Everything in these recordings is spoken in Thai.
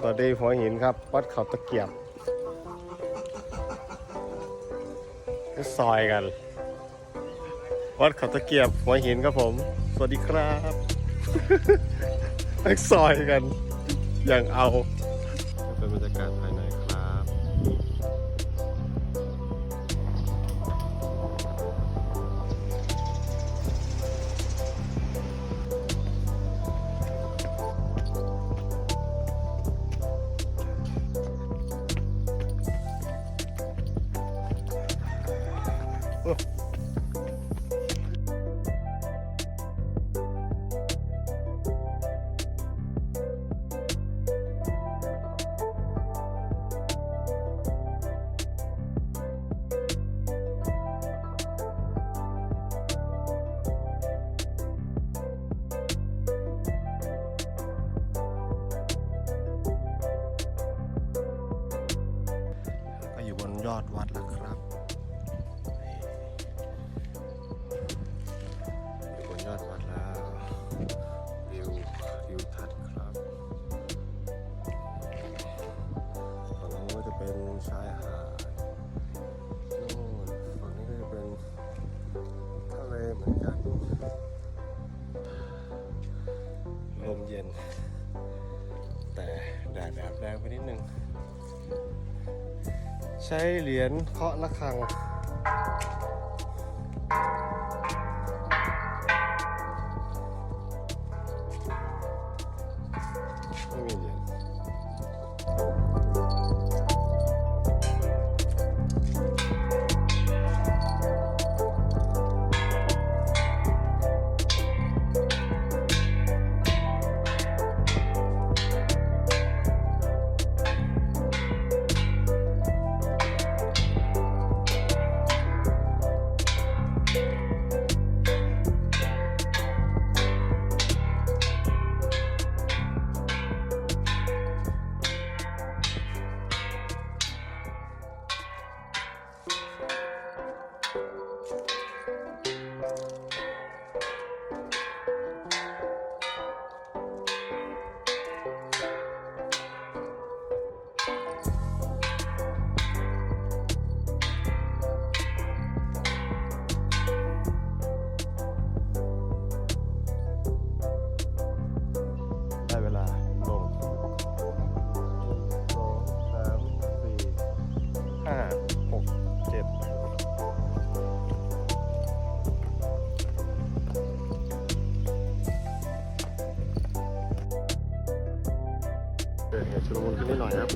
สวัสดีหัวหินครับ วัดเขาตะเกียบซอยกัน วัดเขาตะเกียบหัวหินครับผม สวัสดีครับไปซอยกัน อย่างเอา อยู่บนยอดวัดแล้วครับอยู่บนยอดวัดแล้ววิววิวทัศน์ครับฝั่งนู้นก็จะเป็นชายหาด ใช้เหรียญเคาะระฆัง ห้าหกเจ็ดเกิดเหตุชุลมุนขึ้นนิดหน่อยครับ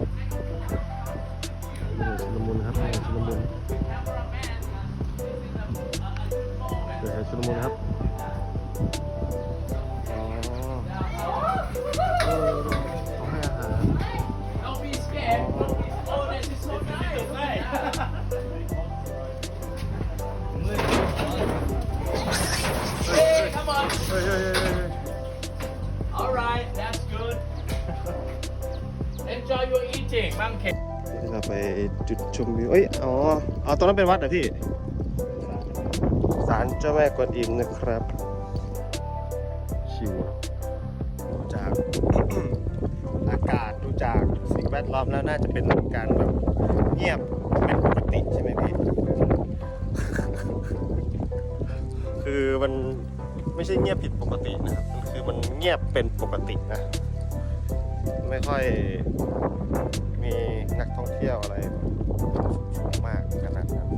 มีเหตุชุลมุนครับเหตุชุลมุนเกิดเหตุชุลมุนครับ ไปจุดชมวิวเอ้ยอ๋อเอาตรงนั้นเป็นวัดเหรอพี่ศาลเจ้าแม่กวนอิมนะครับ ชิวอะดูจากอากาศดูจากสิ่งแวดล้อมแล้วน่าจะเป็นการแบบเงียบเป็นปกติใช่ไหมพี่ คือมันไม่ใช่เงียบผิดปกตินะครับมันคือมันเงียบเป็นปกตินะ ไม่ค่อย มีนักท่องเที่ยวอะไรมากขนาดนั้น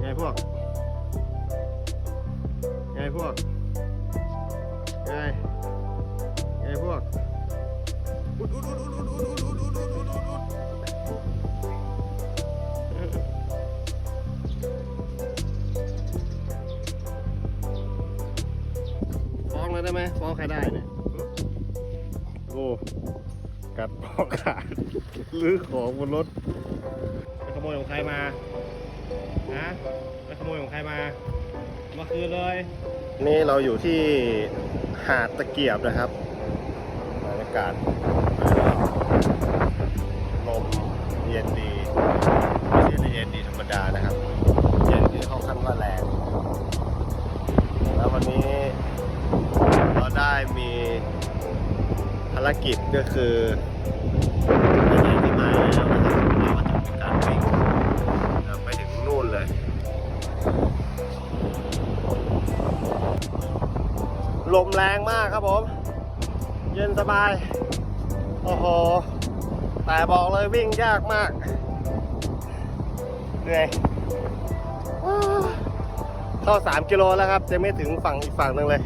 ไงพวก ไงพวก ไง ไงพวกอุดอุดอุด ใครได้เนี่ยโอ้กัดปอกขาดหรือของบนรถไปขโมยของใครมานะไปขโมยของใครมาเมื่อคืนเลย นี่เราอยู่ที่หาดตะเกียบนะครับบรรยากาศลมเย็นดีไม่ใช่เย็นดีธรรมดานะครับารกิจก็คือไหนๆที่มาแล้วนะครับเราก็จะมีการวิ่งเดินไปถึงนู่นเลยลมแรงมากครับผม เย็นสบาย โอ้โห แต่บอกเลยวิ่งยากมาก เหนื่อยเข้า 3 กิโลแล้วครับ จะไม่ถึงฝั่งอีกฝั่งหนึ่งเลย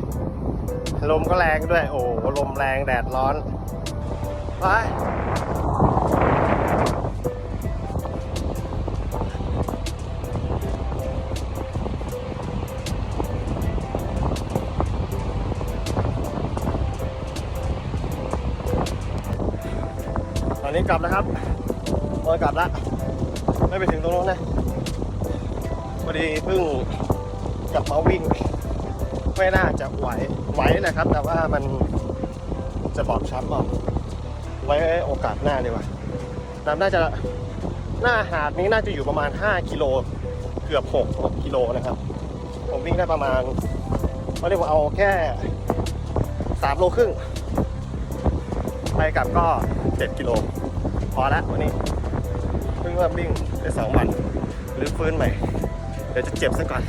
ลมก็แรงด้วย โอ้ลมแรงแดดร้อนไปตอนนี้กลับแล้วครับโอยกลับแล้ว ไม่ไปถึงตรงนู้นนะพอดีเพิ่งกลับมาวิ่ง ไม่น่าจะไหวไหวแหละครับ แต่ว่ามันจะบอบช้ำเปล่าไว้โอกาสหน้าดีกว่าน้ำน่าจะหน้าหาดนี้น่าจะอยู่ประมาณ 5 กิโล เกือบ 6 6กิโลนะครับ ผมวิ่งได้ประมาณเขาเรียกว่าเอาแค่ 3 โลครึ่ง ไปกลับก็ 7 กิโล พอล้ววันนี้ เพิ่งเริ่มวิ่งได้ 2 วัน หรือฟื้นใหม่ เดี๋ยวจะเจ็บซะก่อน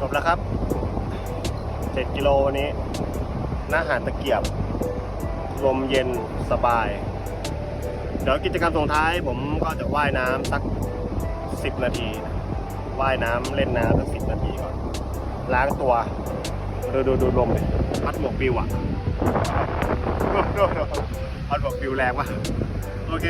จบแล้วครับ 7 กิโลวันนี้ หน้าหาดตะเกียบ ลมเย็นสบาย เดี๋ยวกิจกรรมส่งท้ายผมก็จะว่ายน้ำสัก 10 นาที ว่ายน้ำเล่นน้ำสัก 10 นาทีก่อน ล้างตัว ดูดูดูลมดิพัดหมวกปิวอะพัดหมวกปิวแรงวะโอเค